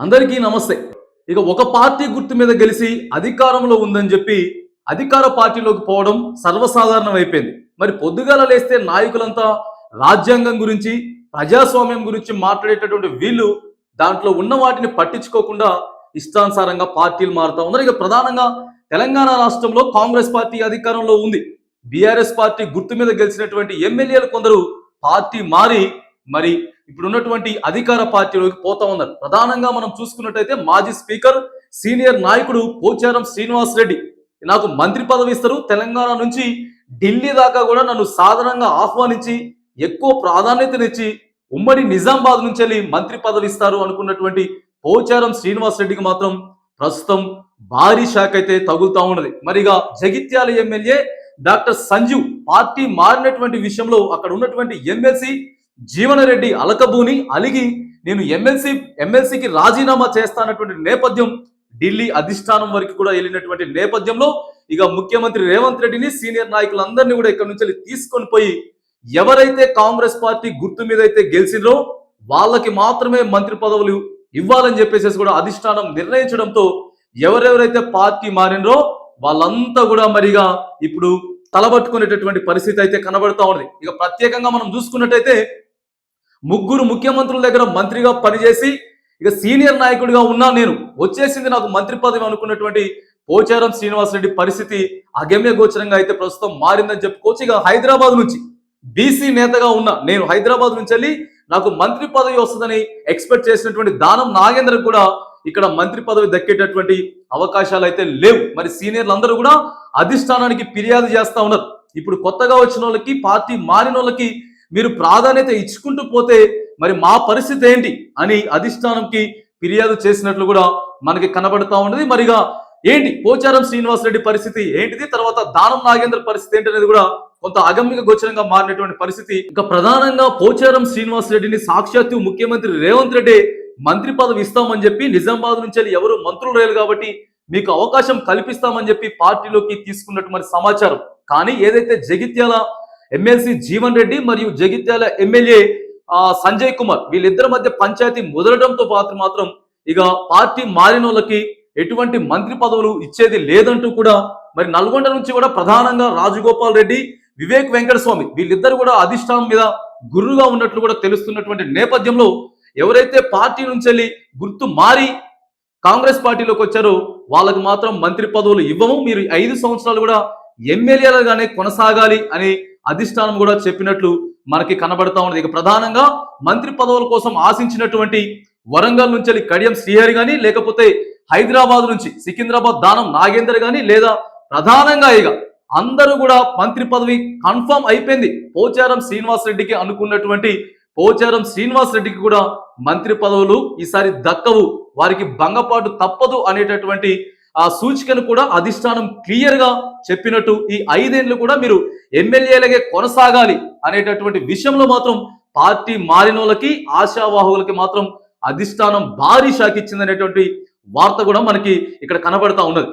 అందరికీ నమస్తే. ఇక ఒక పార్టీ గుర్తు మీద గెలిచి అధికారంలో ఉందని చెప్పి అధికార పార్టీలోకి పోవడం సర్వసాధారణం అయిపోయింది మరి పొద్దుగాల లేస్తే నాయకులంతా రాజ్యాంగం గురించి ప్రజాస్వామ్యం గురించి మాట్లాడేటటువంటి వీళ్ళు దాంట్లో ఉన్న వాటిని పట్టించుకోకుండా ఇష్టానుసారంగా పార్టీలు మారుతా ఉన్నారు. ఇక ప్రధానంగా తెలంగాణ రాష్ట్రంలో కాంగ్రెస్ పార్టీ అధికారంలో ఉంది. బీఆర్ఎస్ పార్టీ గుర్తు మీద గెలిచినటువంటి ఎమ్మెల్యేలు కొందరు పార్టీ మారి మరి ఇప్పుడు ఉన్నటువంటి అధికార పార్టీలోకి పోతా ఉన్నారు. ప్రధానంగా మనం చూసుకున్నట్టయితే మాజీ స్పీకర్ సీనియర్ నాయకుడు పోచారం శ్రీనివాస్ రెడ్డి. నాకు మంత్రి పదవి ఇస్తారు. తెలంగాణ నుంచి ఢిల్లీ దాకా కూడా నన్ను సాధారణంగా ఆహ్వానించి ఎక్కువ ప్రాధాన్యతనిచ్చి ఉమ్మడి నిజామాబాద్ నుంచి వెళ్ళి మంత్రి పదవి ఇస్తారు అనుకున్నటువంటి పోచారం శ్రీనివాస్ రెడ్డికి మాత్రం ప్రస్తుతం భారీ షాక్ అయితే తగులుతా ఉన్నది. మరిగా Jagtial MLA doctor Sanjeev party మారినటువంటి విషయంలో అక్కడ ఉన్నటువంటి ఎమ్మెల్సీ జీవనరెడ్డి అలకబూని అలిగి నేను ఎమ్మెల్సీ ఎమ్మెల్సీకి రాజీనామా చేస్తానటువంటి నేపథ్యం ఢిల్లీ అధిష్టానం వరకు కూడా వెళ్ళినటువంటి నేపథ్యంలో ఇక ముఖ్యమంత్రి రేవంత్ రెడ్డిని సీనియర్ నాయకులందరినీ కూడా ఇక్కడ నుంచి తీసుకొని పోయి ఎవరైతే కాంగ్రెస్ పార్టీ గుర్తు మీద అయితే గెలిచిండ్రో వాళ్ళకి మాత్రమే మంత్రి పదవులు ఇవ్వాలని చెప్పేసి కూడా అధిష్టానం నిర్ణయించడంతో ఎవరెవరైతే పార్టీ మారినరో వాళ్ళంతా కూడా మరిగా ఇప్పుడు తలబట్టుకునేటటువంటి పరిస్థితి అయితే కనబడుతూ ఉంది ఇక ప్రత్యేకంగా మనం చూసుకున్నట్టయితే ముగ్గురు ముఖ్యమంత్రుల దగ్గర మంత్రిగా పనిచేసి ఇక సీనియర్ నాయకుడిగా ఉన్నా నేను వచ్చేసింది నాకు మంత్రి పదవి అనుకున్నటువంటి పోచారం శ్రీనివాసరెడ్డి పరిస్థితి అగమ్య గోచరంగా అయితే ప్రస్తుతం మారిందని చెప్పుకోవచ్చు. ఇక హైదరాబాద్ నుంచి బీసీ నేతగా ఉన్న నేను హైదరాబాద్ నుంచి వెళ్ళి నాకు మంత్రి పదవి వస్తుందని ఎక్స్పెక్ట్ చేసినటువంటి దానం నాగేంద్ర కూడా ఇక్కడ మంత్రి పదవి దక్కేటటువంటి అవకాశాలు అయితే లేవు. మరి సీనియర్లు అందరూ కూడా అధిష్టానానికి ఫిర్యాదు చేస్తా ఉన్నారు. ఇప్పుడు కొత్తగా వచ్చిన వాళ్ళకి పార్టీ మారిన వాళ్ళకి మీరు ప్రాధాన్యత ఇచ్చుకుంటూ పోతే మరి మా పరిస్థితి ఏంటి అని అధిష్టానంకి ఫిర్యాదు చేసినట్లు కూడా మనకి కనబడతా ఉన్నది. మరిగా ఏంటి పోచారం శ్రీనివాసరెడ్డి పరిస్థితి ఏంటిది? తర్వాత దానం నాగేంద్ర పరిస్థితి ఏంటి అనేది కూడా కొంత అగమ్య గోచరంగా మారినటువంటి పరిస్థితి. ఇంకా ప్రధానంగా పోచారం శ్రీనివాస్ రెడ్డిని సాక్షాత్తు ముఖ్యమంత్రి రేవంత్ రెడ్డి మంత్రి పదవి ఇస్తామని చెప్పి నిజామాబాద్ నుంచి ఎవరు మంత్రులు లేరు కాబట్టి మీకు అవకాశం కల్పిస్తామని చెప్పి పార్టీలోకి తీసుకున్నట్టు మరి సమాచారం. కానీ ఏదైతే జగిత్యాల ఎమ్మెల్సీ జీవన్ రెడ్డి మరియు జగిత్యాల ఎమ్మెల్యే సంజయ్ కుమార్. వీళ్ళిద్దరి మధ్య పంచాయతీ మొదలడంతో పాటు మాత్రం ఇక పార్టీ మారిన వాళ్ళకి ఎటువంటి మంత్రి పదవులు ఇచ్చేది లేదంటూ కూడా మరి నల్గొండ నుంచి కూడా ప్రధానంగా రాజగోపాల్ రెడ్డి వివేక్ వెంకటస్వామి వీళ్ళిద్దరు కూడా అధిష్టానం మీద గురువుగా ఉన్నట్లు కూడా తెలుస్తున్నటువంటి నేపథ్యంలో ఎవరైతే పార్టీ నుంచి వెళ్ళి గుర్తు మారి కాంగ్రెస్ పార్టీలోకి వచ్చారో వాళ్ళకు మాత్రం మంత్రి పదవులు ఇవ్వము. మీరు ఐదు సంవత్సరాలు కూడా ఎమ్మెల్యేలుగానే కొనసాగాలి అని అధిష్టానం కూడా చెప్పినట్లు మనకి కనబడతా ఉన్నది. ఇక ప్రధానంగా మంత్రి పదవుల కోసం ఆశించినటువంటి వరంగల్ నుంచి వెళ్ళి కడియం శ్రీహరి గాని లేకపోతే హైదరాబాద్ నుంచి సికింద్రాబాద్ దానం నాగేందర్ గాని లేదా ప్రధానంగా ఇక అందరూ కూడా మంత్రి పదవి కన్ఫర్మ్ అయిపోయింది. పోచారం శ్రీనివాస్ రెడ్డికి అనుకున్నటువంటి పోచారం శ్రీనివాస్ రెడ్డికి కూడా మంత్రి పదవులు ఈసారి దక్కవు. వారికి భంగపాటు తప్పదు అనేటటువంటి ఆ సూచికను కూడా అధిష్టానం క్లియర్గా చెప్పినట్టు ఈ ఐదేళ్ళు కూడా మీరు ఎమ్మెల్యేలగే కొనసాగాలి అనేటటువంటి విషయంలో మాత్రం పార్టీ మారినోళ్ళకి ఆశావాహువులకి ఆశావాహులకి మాత్రం అధిష్టానం భారీ షాక్ ఇచ్చిందనేటువంటి వార్త కూడా మనకి ఇక్కడ కనబడతా ఉన్నది.